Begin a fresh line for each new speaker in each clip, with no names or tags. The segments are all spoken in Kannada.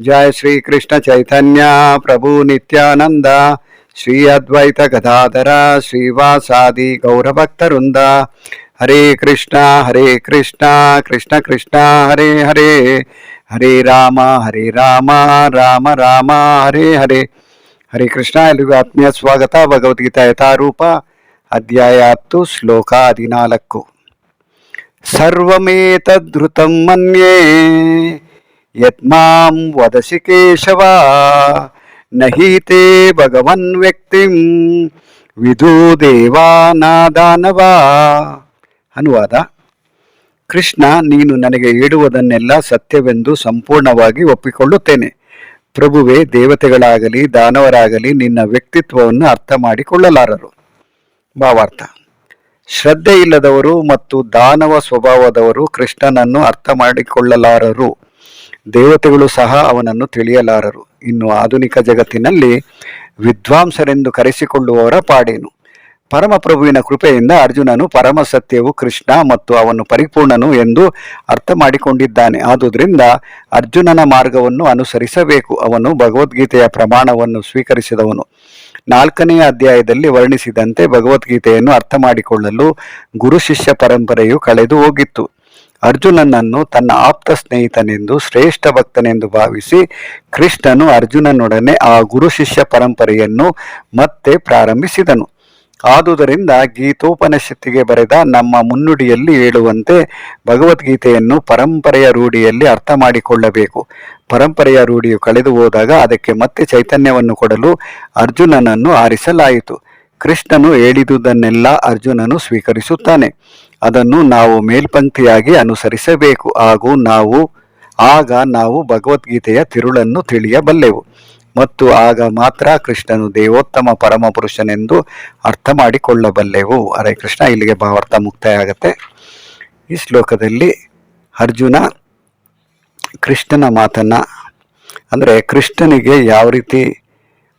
जय श्री कृष्ण चैतन्य प्रभु नित्यानंद श्री अद्वैत गदाधर श्रीवासादि गौरभक्तवृंद हरे कृष्णा हरे कृष्णा कृष्ण कृष्ण हरे हरे ಹರೇ ರಾಮ ಹರೇ ರಾಮ ರಾಮ ರಾಮ ಹರೇ ಹರೇ ಹರೇ ಕೃಷ್ಣ ಎಲ್ರಿಗೂ ಆತ್ಮೀಯ ಸ್ವಾಗತ ಭಗವದ್ಗೀತಾ ಯಥಾರೂಪ ಅಧ್ಯಾಯ ಹತ್ತು ಶ್ಲೋಕ ಹದಿನಾಲ್ಕು ಸರ್ವಮೇತದ್ಧೃತಂ ಮನ್ಯೇ ಯತ್ಮಾಂ ವದಸಿ ಕೇಶವ ನಹೀತೆ ಭಗವನ್ ವ್ಯಕ್ತಿಂ ವಿಧು ದೇವಾನಾದಾನವ ಅನುವಾದ ಕೃಷ್ಣ, ನೀನು ನನಗೆ ಹೇಳುವುದನ್ನೆಲ್ಲ ಸತ್ಯವೆಂದು ಸಂಪೂರ್ಣವಾಗಿ ಒಪ್ಪಿಕೊಳ್ಳುತ್ತೇನೆ. ಪ್ರಭುವೇ, ದೇವತೆಗಳಾಗಲಿ, ದಾನವರಾಗಲಿ, ನಿನ್ನ ವ್ಯಕ್ತಿತ್ವವನ್ನು ಅರ್ಥ ಮಾಡಿಕೊಳ್ಳಲಾರರು ಭಾವಾರ್ಥ. ಶ್ರದ್ಧೆ ಇಲ್ಲದವರು ಮತ್ತು ದಾನವ ಸ್ವಭಾವದವರು ಕೃಷ್ಣನನ್ನು ಅರ್ಥ ಮಾಡಿಕೊಳ್ಳಲಾರರು ದೇವತೆಗಳು ಸಹ ಅವನನ್ನು ತಿಳಿಯಲಾರರು. ಇನ್ನು ಆಧುನಿಕ ಜಗತ್ತಿನಲ್ಲಿ ವಿದ್ವಾಂಸರೆಂದು ಕರೆಸಿಕೊಳ್ಳುವವರ ಪಾಡೇನು? ಪರಮಪ್ರಭುವಿನ ಕೃಪೆಯಿಂದ ಅರ್ಜುನನು ಪರಮ ಸತ್ಯವು ಕೃಷ್ಣ ಮತ್ತು ಅವನು ಪರಿಪೂರ್ಣನು ಎಂದು ಅರ್ಥ ಮಾಡಿಕೊಂಡಿದ್ದಾನೆ ಆದುದರಿಂದ ಅರ್ಜುನನ ಮಾರ್ಗವನ್ನು ಅನುಸರಿಸಬೇಕು. ಅವನು ಭಗವದ್ಗೀತೆಯ ಪ್ರಮಾಣವನ್ನು ಸ್ವೀಕರಿಸಿದವನು. ನಾಲ್ಕನೆಯ ಅಧ್ಯಾಯದಲ್ಲಿ ವರ್ಣಿಸಿದಂತೆ ಭಗವದ್ಗೀತೆಯನ್ನು ಅರ್ಥ ಮಾಡಿಕೊಳ್ಳಲು ಗುರು ಶಿಷ್ಯ ಪರಂಪರೆಯು ಕಳೆದು ಹೋಗಿತ್ತು. ಅರ್ಜುನನನ್ನು ತನ್ನ ಆಪ್ತ ಸ್ನೇಹಿತನೆಂದು ಶ್ರೇಷ್ಠ ಭಕ್ತನೆಂದು ಭಾವಿಸಿ ಕೃಷ್ಣನು ಅರ್ಜುನನೊಡನೆ ಆ ಗುರು ಶಿಷ್ಯ ಪರಂಪರೆಯನ್ನು ಮತ್ತೆ ಪ್ರಾರಂಭಿಸಿದನು. ಆದುದರಿಂದ ಗೀತೋಪನಿಷತ್ತಿಗೆ ಬರೆದ ನಮ್ಮ ಮುನ್ನುಡಿಯಲ್ಲಿ ಹೇಳುವಂತೆ ಭಗವದ್ಗೀತೆಯನ್ನು ಪರಂಪರೆಯ ರೂಢಿಯಲ್ಲಿ ಅರ್ಥ ಮಾಡಿಕೊಳ್ಳಬೇಕು. ಪರಂಪರೆಯ ರೂಢಿಯು ಕಳೆದು ಹೋದಾಗ ಅದಕ್ಕೆ ಮತ್ತೆ ಚೈತನ್ಯವನ್ನು ಕೊಡಲು ಅರ್ಜುನನನ್ನು ಆರಿಸಲಾಯಿತು. ಕೃಷ್ಣನು ಹೇಳಿದುದನ್ನೆಲ್ಲ ಅರ್ಜುನನು ಸ್ವೀಕರಿಸುತ್ತಾನೆ. ಅದನ್ನು ನಾವು ಮೇಲ್ಪಂಕ್ತಿಯಾಗಿ ಅನುಸರಿಸಬೇಕು. ಹಾಗೂ ನಾವು, ಆಗ ನಾವು ಭಗವದ್ಗೀತೆಯ ತಿರುಳನ್ನು ತಿಳಿಯಬಲ್ಲೆವು. ಮತ್ತು ಆಗ ಮಾತ್ರ ಕೃಷ್ಣನು ದೇವೋತ್ತಮ ಪರಮಪುರುಷನೆಂದು ಅರ್ಥ ಮಾಡಿಕೊಳ್ಳಬಲ್ಲೆವು ಅರೆ ಕೃಷ್ಣ, ಇಲ್ಲಿಗೆ ಭಾವಾರ್ಥ ಮುಕ್ತಾಯ ಆಗುತ್ತೆ ಈ ಶ್ಲೋಕದಲ್ಲಿ ಅರ್ಜುನ ಕೃಷ್ಣನ ಮಾತನ್ನ, ಅಂದರೆ ಕೃಷ್ಣನಿಗೆ ಯಾವ ರೀತಿ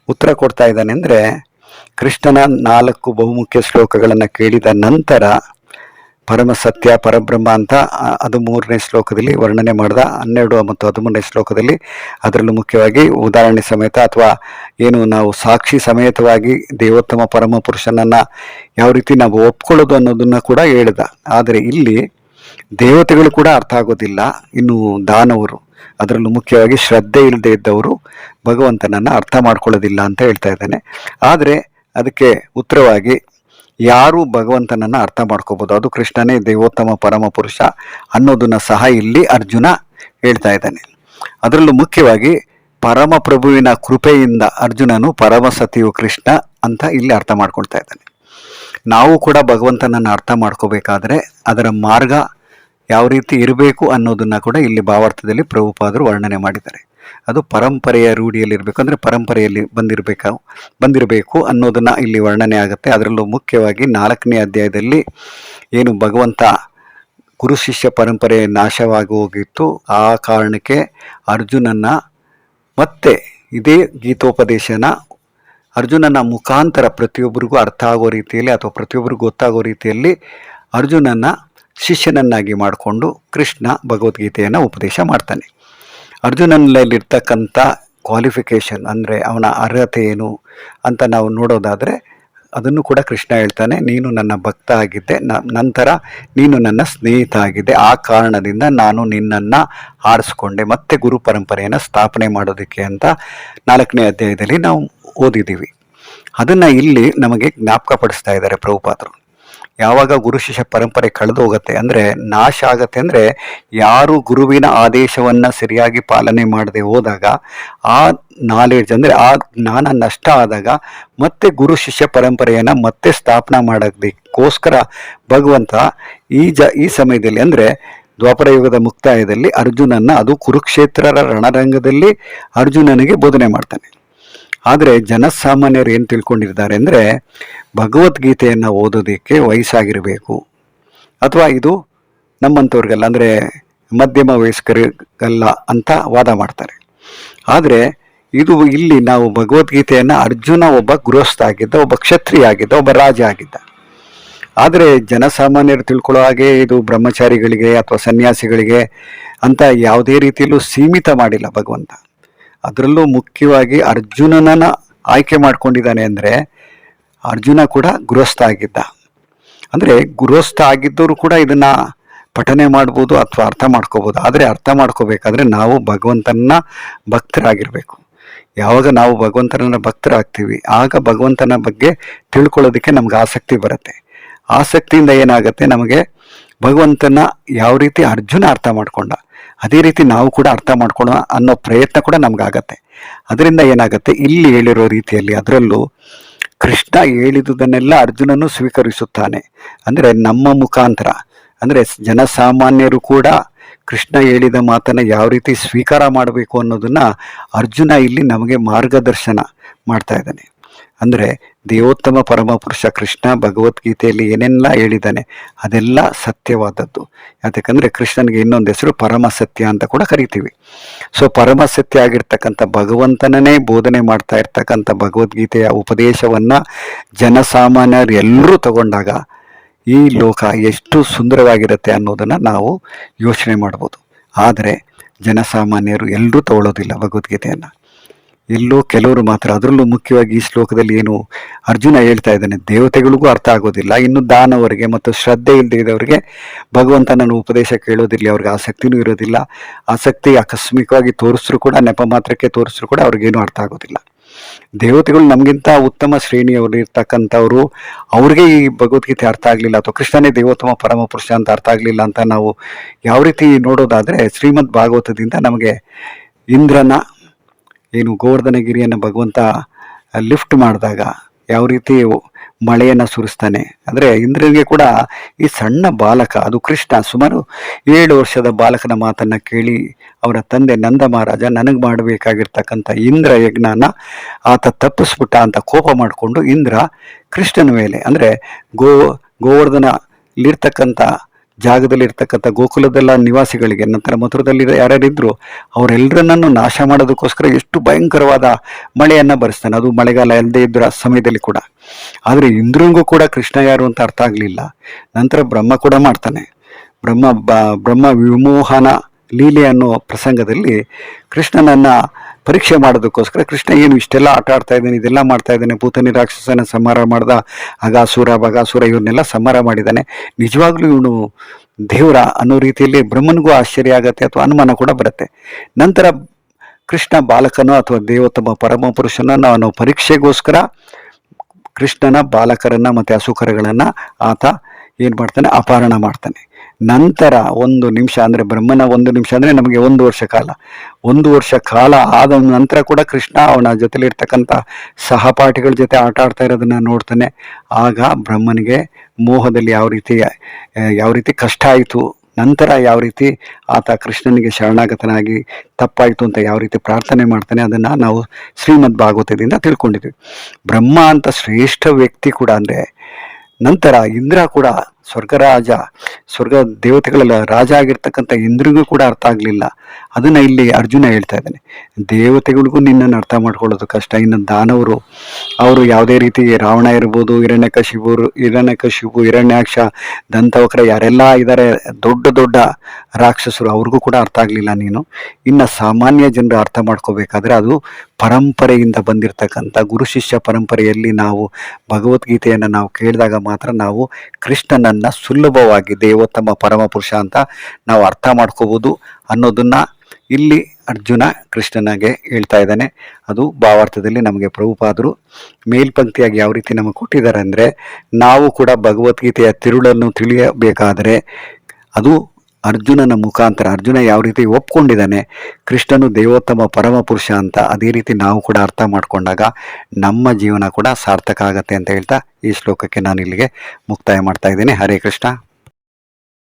ಉತ್ತರ ಕೊಡ್ತಾ ಇದ್ದಾನೆ ಅಂದರೆ ಕೃಷ್ಣನ ನಾಲ್ಕು ಬಹುಮುಖ್ಯ ಶ್ಲೋಕಗಳನ್ನು ಕೇಳಿದ ನಂತರ ಪರಮ ಸತ್ಯ ಪರಬ್ರಹ್ಮ ಅಂತ ಅದು ಮೂರನೇ ಶ್ಲೋಕದಲ್ಲಿ ವರ್ಣನೆ ಮಾಡಿದ, ಹನ್ನೆರಡು ಮತ್ತು ಹದಿಮೂರನೇ ಶ್ಲೋಕದಲ್ಲಿ ಅದರಲ್ಲೂ ಮುಖ್ಯವಾಗಿ ಉದಾಹರಣೆ ಸಮೇತ ಅಥವಾ ಏನು ನಾವು ಸಾಕ್ಷಿ ಸಮೇತವಾಗಿ ದೇವೋತ್ತಮ ಪರಮ ಪುರುಷನನ್ನು ಯಾವ ರೀತಿ ನಾವು ಒಪ್ಕೊಳ್ಳೋದು ಅನ್ನೋದನ್ನು ಕೂಡ ಹೇಳಿದ. ಆದರೆ ಇಲ್ಲಿ ದೇವತೆಗಳು ಕೂಡ ಅರ್ಥ ಆಗೋದಿಲ್ಲ. ಇನ್ನು ದಾನವರು, ಅದರಲ್ಲೂ ಮುಖ್ಯವಾಗಿ ಶ್ರದ್ಧೆ ಇಲ್ಲದೆ ಇದ್ದವರು ಭಗವಂತನನ್ನ ಅರ್ಥ ಮಾಡ್ಕೊಳ್ಳೋದಿಲ್ಲ ಅಂತ ಹೇಳ್ತಾ ಇದ್ದಾನೆ. ಆದರೆ ಅದಕ್ಕೆ ಉತ್ತರವಾಗಿ ಯಾರು ಭಗವಂತನನ್ನ ಅರ್ಥ ಮಾಡ್ಕೋಬಹುದು ಅದು ಕೃಷ್ಣನೇ ದೇವೋತ್ತಮ ಪರಮ ಪುರುಷ ಅನ್ನೋದನ್ನ ಸಹ ಇಲ್ಲಿ ಅರ್ಜುನ ಹೇಳ್ತಾ ಇದ್ದಾನೆ. ಅದರಲ್ಲೂ ಮುಖ್ಯವಾಗಿ ಪರಮ ಪ್ರಭುವಿನ ಕೃಪೆಯಿಂದ ಅರ್ಜುನನು ಪರಮ ಸತಿಯು ಕೃಷ್ಣ ಅಂತ ಇಲ್ಲಿ ಅರ್ಥ ಮಾಡ್ಕೊಳ್ತಾ ಇದ್ದಾನೆ. ನಾವು ಕೂಡ ಭಗವಂತನನ್ನು ಅರ್ಥ ಮಾಡ್ಕೋಬೇಕಾದ್ರೆ ಅದರ ಮಾರ್ಗ ಯಾವ ರೀತಿ ಇರಬೇಕು ಅನ್ನೋದನ್ನ ಕೂಡ ಇಲ್ಲಿ ಭಾವಾರ್ಥದಲ್ಲಿ ಪ್ರಭುಪಾದರು ವರ್ಣನೆ ಮಾಡಿದ್ದಾರೆ. ಅದು ಪರಂಪರೆಯ ರೂಢಿಯಲ್ಲಿರಬೇಕು ಅಂದರೆ ಪರಂಪರೆಯಲ್ಲಿ ಬಂದಿರಬೇಕು ಬಂದಿರಬೇಕು ಅನ್ನೋದನ್ನು ಇಲ್ಲಿ ವರ್ಣನೆ ಆಗುತ್ತೆ. ಅದರಲ್ಲೂ ಮುಖ್ಯವಾಗಿ ನಾಲ್ಕನೇ ಅಧ್ಯಾಯದಲ್ಲಿ ಏನು ಭಗವಂತ ಗುರು ಶಿಷ್ಯ ಪರಂಪರೆ ನಾಶವಾಗಿ ಹೋಗಿತ್ತು. ಆ ಕಾರಣಕ್ಕೆ ಅರ್ಜುನನ ಮತ್ತೆ ಇದೇ ಗೀತೋಪದೇಶನ ಅರ್ಜುನನ ಮುಖಾಂತರ ಪ್ರತಿಯೊಬ್ಬರಿಗೂ ಅರ್ಥ ಆಗೋ ರೀತಿಯಲ್ಲಿ ಅಥವಾ ಪ್ರತಿಯೊಬ್ಬರಿಗೂ ಗೊತ್ತಾಗೋ ರೀತಿಯಲ್ಲಿ ಅರ್ಜುನನ ಶಿಷ್ಯನನ್ನಾಗಿ ಮಾಡಿಕೊಂಡು ಕೃಷ್ಣ ಭಗವದ್ಗೀತೆಯನ್ನು ಉಪದೇಶ ಮಾಡ್ತಾನೆ. ಅರ್ಜುನನಲ್ಲಿರ್ತಕ್ಕಂಥ ಕ್ವಾಲಿಫಿಕೇಷನ್ ಅಂದರೆ ಅವನ ಅರ್ಹತೆ ಏನು ಅಂತ ನಾವು ನೋಡೋದಾದರೆ ಅದನ್ನು ಕೂಡ ಕೃಷ್ಣ ಹೇಳ್ತಾನೆ, ನೀನು ನನ್ನ ಭಕ್ತ ಆಗಿದ್ದೆ ನಂತರ ನೀನು ನನ್ನ ಸ್ನೇಹಿತ ಆಗಿದ್ದೆ ಆ ಕಾರಣದಿಂದ ನಾನು ನಿನ್ನನ್ನು ಆರಿಸ್ಕೊಂಡೆ, ಮತ್ತೆ ಗುರು ಪರಂಪರೆಯನ್ನು ಸ್ಥಾಪನೆ ಮಾಡೋದಕ್ಕೆ ಅಂತ ನಾಲ್ಕನೇ ಅಧ್ಯಾಯದಲ್ಲಿ ನಾವು ಓದಿದ್ದೀವಿ. ಅದನ್ನು ಇಲ್ಲಿ ನಮಗೆ ಜ್ಞಾಪಕ ಪಡಿಸ್ತಾ ಇದ್ದಾರೆ ಪ್ರಭುಪಾದರು. ಯಾವಾಗ ಗುರು ಶಿಷ್ಯ ಪರಂಪರೆ ಕಳೆದು ಹೋಗುತ್ತೆ ಅಂದರೆ ನಾಶ ಆಗತ್ತೆ ಅಂದರೆ ಯಾರು ಗುರುವಿನ ಆದೇಶವನ್ನು ಸರಿಯಾಗಿ ಪಾಲನೆ ಮಾಡದೆ ಹೋದಾಗ ಆ ನಾಲೆಡ್ಜ್ ಅಂದರೆ ಆ ಜ್ಞಾನ ನಷ್ಟ ಆದಾಗ ಮತ್ತೆ ಗುರು ಶಿಷ್ಯ ಪರಂಪರೆಯನ್ನು ಮತ್ತೆ ಸ್ಥಾಪನೆ ಮಾಡೋದಕ್ಕೋಸ್ಕರ ಭಗವಂತ ಈ ಜ ಈ ಸಮಯದಲ್ಲಿ ಅಂದರೆ ದ್ವಾಪರ ಯುಗದ ಮುಕ್ತಾಯದಲ್ಲಿ ಅರ್ಜುನನ್ನ ಅದು ಕುರುಕ್ಷೇತ್ರರ ರಣರಂಗದಲ್ಲಿ ಅರ್ಜುನನಿಗೆ ಬೋಧನೆ ಮಾಡ್ತಾನೆ. ಆದರೆ ಜನಸಾಮಾನ್ಯರು ಏನು ತಿಳ್ಕೊಂಡಿದ್ದಾರೆ ಅಂದರೆ ಭಗವದ್ಗೀತೆಯನ್ನು ಓದೋದಕ್ಕೆ ವಯಸ್ಸಾಗಿರಬೇಕು. ಅಥವಾ ಇದು ನಮ್ಮಂಥವ್ರಿಗೆಲ್ಲ ಅಂದರೆ ಮಧ್ಯಮ ವಯಸ್ಕರಿಗಲ್ಲ ಅಂತ ವಾದ ಮಾಡ್ತಾರೆ. ಆದರೆ ಇದು ಇಲ್ಲಿ ನಾವು ಭಗವದ್ಗೀತೆಯನ್ನು ಅರ್ಜುನ ಒಬ್ಬ ಗೃಹಸ್ಥ ಆಗಿದ್ದ, ಒಬ್ಬ ಕ್ಷತ್ರಿಯ ಆಗಿದ್ದ, ಒಬ್ಬ ರಾಜ ಆಗಿದ್ದ. ಆದರೆ ಜನಸಾಮಾನ್ಯರು ತಿಳ್ಕೊಳ್ಳೋ ಹಾಗೆ ಇದು ಬ್ರಹ್ಮಚಾರಿಗಳಿಗೆ ಅಥವಾ ಸನ್ಯಾಸಿಗಳಿಗೆ ಅಂತ ಯಾವುದೇ ರೀತಿಯಲ್ಲೂ ಸೀಮಿತ ಮಾಡಿಲ್ಲ ಭಗವಂತ. ಅದರಲ್ಲೂ ಮುಖ್ಯವಾಗಿ ಅರ್ಜುನನನ್ನ ಆಯ್ಕೆ ಮಾಡ್ಕೊಂಡಿದ್ದಾನೆ ಅಂದರೆ ಅರ್ಜುನ ಕೂಡ ಗೃಹಸ್ಥ ಆಗಿದ್ದ. ಅಂದರೆ ಗೃಹಸ್ಥ ಆಗಿದ್ದವರು ಕೂಡ ಇದನ್ನು ಪಠನೆ ಮಾಡ್ಬೋದು ಅಥವಾ ಅರ್ಥ ಮಾಡ್ಕೋಬೋದು. ಆದರೆ ಅರ್ಥ ಮಾಡ್ಕೋಬೇಕಾದ್ರೆ ನಾವು ಭಗವಂತನ ಭಕ್ತರಾಗಿರಬೇಕು. ಯಾವಾಗ ನಾವು ಭಗವಂತನ ಭಕ್ತರಾಗ್ತೀವಿ, ಆಗ ಭಗವಂತನ ಬಗ್ಗೆ ತಿಳ್ಕೊಳ್ಳೋದಕ್ಕೆ ನಮ್ಗೆ ಆಸಕ್ತಿ ಬರುತ್ತೆ. ಆಸಕ್ತಿಯಿಂದ ಏನಾಗುತ್ತೆ? ನಮಗೆ ಭಗವಂತನ ಯಾವ ರೀತಿ ಅರ್ಜುನ ಅರ್ಥ ಮಾಡ್ಕೊಂಡ ಅದೇ ರೀತಿ ನಾವು ಕೂಡ ಅರ್ಥ ಮಾಡ್ಕೊಳ್ಳೋಣ ಅನ್ನೋ ಪ್ರಯತ್ನ ಕೂಡ ನಮ್ಗಾಗತ್ತೆ. ಅದರಿಂದ ಏನಾಗುತ್ತೆ? ಇಲ್ಲಿ ಹೇಳಿರೋ ರೀತಿಯಲ್ಲಿ ಅದರಲ್ಲೂ ಕೃಷ್ಣ ಹೇಳಿದುದನ್ನೆಲ್ಲ ಅರ್ಜುನನು ಸ್ವೀಕರಿಸುತ್ತಾನೆ. ಅಂದರೆ ನಮ್ಮ ಮುಖಾಂತರ. ಅಂದರೆ ಜನಸಾಮಾನ್ಯರು ಕೂಡ ಕೃಷ್ಣ ಹೇಳಿದ ಮಾತನ್ನ ಯಾವ ರೀತಿ ಸ್ವೀಕಾರ ಮಾಡಬೇಕು ಅನ್ನೋದನ್ನ ಅರ್ಜುನ ಇಲ್ಲಿ ನಮಗೆ ಮಾರ್ಗದರ್ಶನ ಮಾಡ್ತಾ ಇದ್ದಾನೆ. ಅಂದರೆ ದೇವೋತ್ತಮ ಪರಮಪುರುಷ ಕೃಷ್ಣ ಭಗವದ್ಗೀತೆಯಲ್ಲಿ ಏನೆಲ್ಲ ಹೇಳಿದ್ದಾನೆ, ಅದೆಲ್ಲ ಸತ್ಯವಾದದ್ದು. ಯಾಕಂದರೆ ಕೃಷ್ಣನಿಗೆ ಇನ್ನೊಂದು ಹೆಸರು ಪರಮ ಸತ್ಯ ಅಂತ ಕೂಡ ಕರಿತೀವಿ. ಸೊ ಪರಮ ಸತ್ಯ ಆಗಿರ್ತಕ್ಕಂಥ ಭಗವಂತನನ್ನೇ ಬೋಧನೆ ಮಾಡ್ತಾ ಇರ್ತಕ್ಕಂಥ ಭಗವದ್ಗೀತೆಯ ಉಪದೇಶವನ್ನು ಜನಸಾಮಾನ್ಯರು ಎಲ್ಲರೂ ತಗೊಂಡಾಗ ಈ ಲೋಕ ಎಷ್ಟು ಸುಂದರವಾಗಿರುತ್ತೆ ಅನ್ನೋದನ್ನು ನಾವು ಯೋಚನೆ ಮಾಡ್ಬೋದು. ಆದರೆ ಜನಸಾಮಾನ್ಯರು ಎಲ್ಲರೂ ತಗೊಳ್ಳೋದಿಲ್ಲ ಭಗವದ್ಗೀತೆಯನ್ನು. ಎಲ್ಲೋ ಕೆಲವರು ಮಾತ್ರ, ಅದರಲ್ಲೂ ಮುಖ್ಯವಾಗಿ ಈ ಶ್ಲೋಕದಲ್ಲಿ ಏನು ಅರ್ಜುನ ಹೇಳ್ತಾ ಇದ್ದಾನೆ, ದೇವತೆಗಳಿಗೂ ಅರ್ಥ ಆಗೋದಿಲ್ಲ, ಇನ್ನು ದಾನವರಿಗೆ ಮತ್ತು ಶ್ರದ್ಧೆ ಇಲ್ಲದೆ ಇದ್ದವರಿಗೆ ಭಗವಂತನನ್ನು ಉಪದೇಶ ಕೇಳೋದಿಲ್ಲ ಅವ್ರಿಗೆ ಆಸಕ್ತಿನೂ ಇರೋದಿಲ್ಲ, ಆಸಕ್ತಿ ಆಕಸ್ಮಿಕವಾಗಿ ತೋರಿಸ್ರು ಕೂಡ, ನೆಪ ಮಾತ್ರಕ್ಕೆ ತೋರಿಸ್ರು ಕೂಡ ಅವ್ರಿಗೇನು ಅರ್ಥ ಆಗೋದಿಲ್ಲ. ದೇವತೆಗಳು ನಮಗಿಂತ ಉತ್ತಮ ಶ್ರೇಣಿಯವರು ಇರ್ತಕ್ಕಂಥವ್ರು, ಅವ್ರಿಗೆ ಈ ಭಗವದ್ಗೀತೆ ಅರ್ಥ ಆಗಲಿಲ್ಲ, ಅಥವಾ ಕೃಷ್ಣನೇ ದೇವೋತ್ತಮ ಪರಮ ಪುರುಷ ಅಂತ ಅರ್ಥ ಆಗಲಿಲ್ಲ ಅಂತ ನಾವು ಯಾವ ರೀತಿ ನೋಡೋದಾದರೆ, ಶ್ರೀಮದ್ ಭಾಗವತದಿಂದ ನಮಗೆ ಇಂದ್ರನ ಏನು ಗೋವರ್ಧನಗಿರಿಯನ್ನು ಭಗವಂತ ಲಿಫ್ಟ್ ಮಾಡಿದಾಗ ಯಾವ ರೀತಿ ಮಳೆಯನ್ನು ಸುರಿಸ್ತಾನೆ. ಅಂದರೆ ಇಂದ್ರನಿಗೆ ಕೂಡ ಈ ಸಣ್ಣ ಬಾಲಕ, ಅದು ಕೃಷ್ಣ, ಸುಮಾರು ಏಳು ವರ್ಷದ ಬಾಲಕನ ಮಾತನ್ನು ಕೇಳಿ ಅವರ ತಂದೆ ನಂದ ಮಹಾರಾಜ, ನನಗೆ ಮಾಡಬೇಕಾಗಿರ್ತಕ್ಕಂಥ ಇಂದ್ರ ಯಜ್ಞಾನ ಆತ ತಪ್ಪಿಸ್ಬಿಟ್ಟ ಅಂತ ಕೋಪ ಮಾಡಿಕೊಂಡು ಇಂದ್ರ ಕೃಷ್ಣನ ಮೇಲೆ, ಅಂದರೆ ಗೋ ಗೋವರ್ಧನಲ್ಲಿರ್ತಕ್ಕಂಥ ಜಾಗದಲ್ಲಿ ಇರ್ತಕ್ಕಂಥ ಗೋಕುಲದೆಲ್ಲ ನಿವಾಸಿಗಳಿಗೆ, ನಂತರ ಮಥುರದಲ್ಲಿ ಯಾರ್ಯಾರಿದ್ರು, ಅವರೆಲ್ಲರನ್ನೂ ನಾಶ ಮಾಡೋದಕ್ಕೋಸ್ಕರ ಎಷ್ಟು ಭಯಂಕರವಾದ ಮಳೆಯನ್ನು ಬರೆಸ್ತಾನೆ. ಅದು ಮಳೆಗಾಲ ಎಲ್ಲದೇ ಇದ್ದರ ಸಮಯದಲ್ಲಿ ಕೂಡ. ಆದರೆ ಇಂದ್ರಂಗೂ ಕೂಡ ಕೃಷ್ಣ ಯಾರು ಅಂತ ಅರ್ಥ ಆಗಲಿಲ್ಲ. ನಂತರ ಬ್ರಹ್ಮ ಕೂಡ ಮಾಡ್ತಾನೆ. ಬ್ರಹ್ಮ ಬ್ರಹ್ಮ ವಿಮೋಹನ ಲೀಲೆ ಅನ್ನೋ ಪ್ರಸಂಗದಲ್ಲಿ ಕೃಷ್ಣನನ್ನ ಪರೀಕ್ಷೆ ಮಾಡೋದಕ್ಕೋಸ್ಕರ ಕೃಷ್ಣ ಏನು ಇಷ್ಟೆಲ್ಲ ಆಟ ಆಡ್ತಾ ಇದ್ದಾನೆ, ಇದೆಲ್ಲ ಮಾಡ್ತಾ ಇದ್ದಾನೆ, ಭೂತನಿ ರಾಕ್ಷಸನ ಸಂಹಾರ ಮಾಡ್ದ, ಅಗಾಸುರ, ಬಗಾಸುರ ಇವನ್ನೆಲ್ಲ ಸಂಹಾರ ಮಾಡಿದ್ದಾನೆ ನಿಜವಾಗ್ಲೂ ಇವನು ದೇವರ ಅನ್ನೋ ರೀತಿಯಲ್ಲಿ ಬ್ರಹ್ಮನಿಗೂ ಆಶ್ಚರ್ಯ ಆಗತ್ತೆ ಅಥವಾ ಅನುಮಾನ ಕೂಡ ಬರುತ್ತೆ. ನಂತರ ಕೃಷ್ಣ ಬಾಲಕನೋ ಅಥವಾ ದೇವೋತ್ತಮ ಪರಮ ಪುರುಷನ ಅವನು ಪರೀಕ್ಷೆಗೋಸ್ಕರ ಕೃಷ್ಣನ ಬಾಲಕರನ್ನ ಮತ್ತು ಅಸುಕರಗಳನ್ನು ಆತ ಏನು ಮಾಡ್ತಾನೆ? ಅಪಹರಣ ಮಾಡ್ತಾನೆ. ನಂತರ ಒಂದು ನಿಮಿಷ ಅಂದರೆ ಬ್ರಹ್ಮನ ಒಂದು ನಿಮಿಷ ಅಂದರೆ ನಮಗೆ ಒಂದು ವರ್ಷ ಕಾಲ. ಒಂದು ವರ್ಷ ಕಾಲ ಆದ ನಂತರ ಕೂಡ ಕೃಷ್ಣ ಅವನ ಜೊತೆಲಿರ್ತಕ್ಕಂಥ ಸಹಪಾಠಿಗಳ ಜೊತೆ ಆಟ ಆಡ್ತಾ ಇರೋದನ್ನ ನೋಡ್ತಾನೆ. ಆಗ ಬ್ರಹ್ಮನಿಗೆ ಮೋಹದಲ್ಲಿ ಯಾವ ರೀತಿ ಯಾವ ರೀತಿ ಕಷ್ಟ ಆಯಿತು, ನಂತರ ಯಾವ ರೀತಿ ಆತ ಕೃಷ್ಣನಿಗೆ ಶರಣಾಗತನಾಗಿ ತಪ್ಪಾಯಿತು ಅಂತ ಯಾವ ರೀತಿ ಪ್ರಾರ್ಥನೆ ಮಾಡ್ತಾನೆ ಅದನ್ನು ನಾವು ಶ್ರೀಮದ್ ಭಾಗವತದಿಂದ ತಿಳ್ಕೊಂಡಿದ್ವಿ. ಬ್ರಹ್ಮ ಅಂತ ಶ್ರೇಷ್ಠ ವ್ಯಕ್ತಿ ಕೂಡ ಅಂದರೆ ನಂತರ ಇಂದ್ರ ಕೂಡ ಸ್ವರ್ಗರಾಜ, ಸ್ವರ್ಗ ದೇವತೆಗಳೆಲ್ಲ ರಾಜ ಆಗಿರ್ತಕ್ಕಂಥ ಇಂದ್ರಿಗೂ ಕೂಡ ಅರ್ಥ ಆಗಲಿಲ್ಲ. ಅದನ್ನ ಇಲ್ಲಿ ಅರ್ಜುನ ಹೇಳ್ತಾ ಇದ್ದಾನೆ. ದೇವತೆಗಳಿಗೂ ನಿನ್ನನ್ನು ಅರ್ಥ ಮಾಡ್ಕೊಳ್ಳೋದು ಕಷ್ಟ. ಇನ್ನು ದಾನವರು, ಅವರು ಯಾವುದೇ ರೀತಿ ರಾವಣ ಇರ್ಬೋದು ಹಿರಣ್ಯಕಶಿಬುರು ಹಿರಣ್ಯಕಶಿಬು ಹಿರಣ್ಯಾಕ್ಷ, ದಂತವಕ್ರ ಯಾರೆಲ್ಲ ಇದ್ದಾರೆ ದೊಡ್ಡ ದೊಡ್ಡ ರಾಕ್ಷಸರು, ಅವ್ರಿಗೂ ಕೂಡ ಅರ್ಥ ಆಗಲಿಲ್ಲ ನೀನು. ಇನ್ನು ಸಾಮಾನ್ಯ ಜನರು ಅರ್ಥ ಮಾಡ್ಕೋಬೇಕಾದ್ರೆ ಅದು ಪರಂಪರೆಯಿಂದ ಬಂದಿರತಕ್ಕಂಥ ಗುರು ಶಿಷ್ಯ ಪರಂಪರೆಯಲ್ಲಿ ನಾವು ಭಗವದ್ಗೀತೆಯನ್ನು ನಾವು ಕೇಳಿದಾಗ ಮಾತ್ರ ನಾವು ಕೃಷ್ಣನನ್ನು ಸುಲಭವಾಗಿ ದೇವೋತ್ತಮ ಪರಮಪುರುಷ ಅಂತ ನಾವು ಅರ್ಥ ಮಾಡ್ಕೋಬೋದು ಅನ್ನೋದನ್ನ ಇಲ್ಲಿ ಅರ್ಜುನ ಕೃಷ್ಣನಿಗೆ ಹೇಳ್ತಾ ಇದ್ದಾನೆ. ಅದು ಭಾವಾರ್ಥದಲ್ಲಿ ನಮಗೆ ಪ್ರಭುಪಾದರು ಮೇಲ್ಪಂಕ್ತಿಯಾಗಿ ಯಾವ ರೀತಿ ನಮಗೆ ಕೊಟ್ಟಿದ್ದಾರೆ ಅಂದರೆ ನಾವು ಕೂಡ ಭಗವದ್ಗೀತೆಯ ತಿರುಳನ್ನು ತಿಳಿಯಬೇಕಾದರೆ ಅದು ಅರ್ಜುನನ ಮುಖಾಂತರ, ಅರ್ಜುನ ಯಾವ ರೀತಿ ಒಪ್ಕೊಂಡಿದ್ದಾನೆ, ಕೃಷ್ಣನು ದೇವೋತ್ತಮ ಪರಮ ಪುರುಷ ಅಂತ ಅದೇ ರೀತಿ ನಾವು ಕೂಡ ಅರ್ಥ ಮಾಡಿಕೊಂಡಾಗ ನಮ್ಮ ಜೀವನ ಕೂಡ ಸಾರ್ಥಕ ಆಗತ್ತೆ ಅಂತ ಹೇಳ್ತಾ ಈ ಶ್ಲೋಕಕ್ಕೆ ನಾನು ಇಲ್ಲಿಗೆ ಮುಕ್ತಾಯ ಮಾಡ್ತಾ ಇದ್ದೀನಿ. ಹರೇ ಕೃಷ್ಣ.